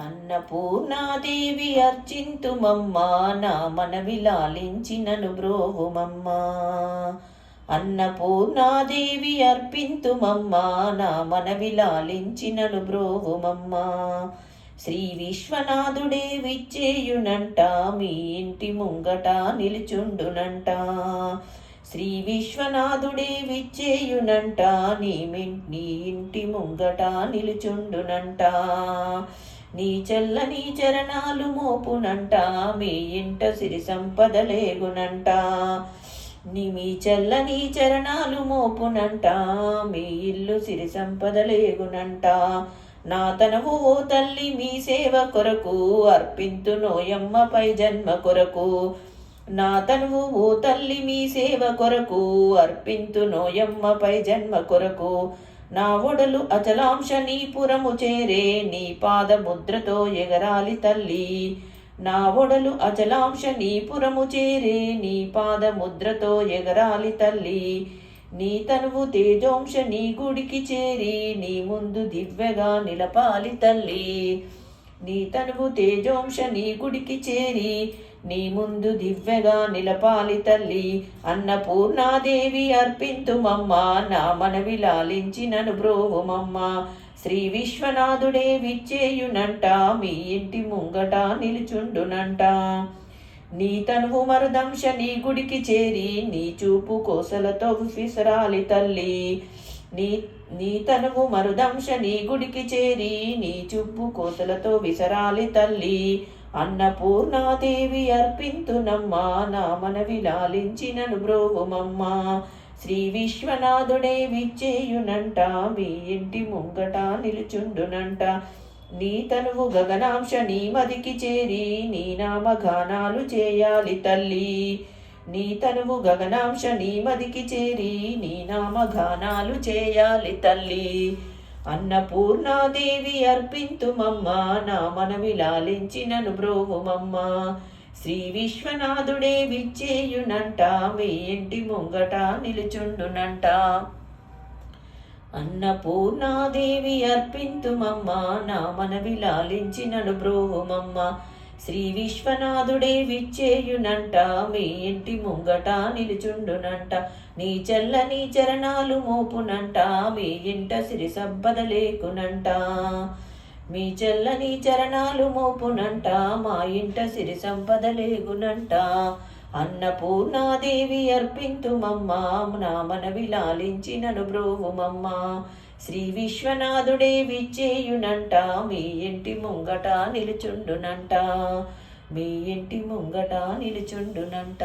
అన్నపూర్ణాదేవి అర్చింతుమమ్మా నా మనవి లాలించినను బ్రోవుమమ్మా అన్నపూర్ణాదేవి అర్పింతుమమ్మా నా మనవి లాలించినను బ్రోవుమమ్మా శ్రీ విశ్వనాథుడే విచ్చేయునంట మీ ఇంటి ముంగట నిలుచుండునంట. శ్రీ విశ్వనాథుడే విచ్చేయునంట నీ మిన్- నీ ఇంటి ముంగట నిలుచుండునంట. నీ చల్లని చరణాలు మోపునంట మీ ఇంట సిరి సంపదలేగునంట నీ మీ చల్లని చరణాలు మోపునంట మీ ఇల్లు సిరి సంపదలేగునంట నా తనవు ఓ తల్లి మీ సేవ కొరకు అర్పింతు నోయమ్మ పై జన్మ కొరకు. నా తనువు ఓ తల్లి మీ సేవ కొరకు అర్పింతు నోయమ్మ పై జన్మ కొరకు. నా ఒడలు అచలాంశ నీ పురము చేరే నీ పాద ముద్రతో ఎగరాలి తల్లి. నా ఒడలు అచలాంశ నీ పురము చేరే నీ పాద ముద్రతో ఎగరాలి తల్లి. నీ తనువు తేజోంశ నీ గుడికి చేరి నీ ముందు దివ్యగా నిలపాలి తల్లి. నీ తనువు తేజోంశ నీ గుడికి చేరి నీ ముందు దివ్యగా నిలపాలి తల్లి. అన్నపూర్ణాదేవి అర్పింతుమమ్మ నా మనవి లాలించినను బ్రోవుమమ్మ. శ్రీ విశ్వనాథుడే విచ్చేయునంట మీ ఇంటి ముంగట నిలుచుండునంట. నీ తనువు మరుదంశ నీ గుడికి చేరి నీ చూపు కోసలతో విసిరాలి తల్లి. నీ నీ తనువు మరుదంశ నీ గుడికి చేరి నీ చుబ్బు కోతలతో విసరాలి తల్లి. అన్నపూర్ణాదేవి అర్పింతునమ్మా నా మనవి లాలించినను బ్రోవుమమ్మా. శ్రీ విశ్వనాథుడే విచ్చేయునంట మీ ఇంటి ముంగట నిలుచుండునంట. నీ తనువు గగనాంశ నీ మదికి చేరి నీ నామగానాలు చేయాలి తల్లి. నీ తనువు గగనాంశ నీ మదికి చేరి నీ నామగానాలు చేయాలి తల్లి. అన్నపూర్ణాదేవి అర్పింతుమమ్మ నా మనవి లాలించినను బ్రోవుమమ్మ శ్రీ విశ్వనాథుడే విచ్చేయునంట మీ ఇంటి ముంగట నిలుచుండునంట. అన్నపూర్ణాదేవి అర్పింతుమమ్మ నా మనవి లాలించినను బ్రోవుమమ్మ శ్రీ విశ్వనాథుడే విచ్చేయునంట మీ ఇంటి ముంగట నిలుచుండునంట. నీ చల్లని చరణాలు మోపునంట మీ ఇంట సిరి సంపద లేకునంట. మీ చల్లని చరణాలు మోపునంట మా ఇంట సిరి సంపద లేకునంట. అన్నపూర్ణాదేవి అర్పింతుమమ్మా నా మనవి లాలించినను బ్రోవుమమ్మా. శ్రీ విశ్వనాథుడే విచ్చేయునంట మీ ఇంటి ముంగట నిలుచుండునంట మీ ఇంటి ముంగట నిలుచుండునంట.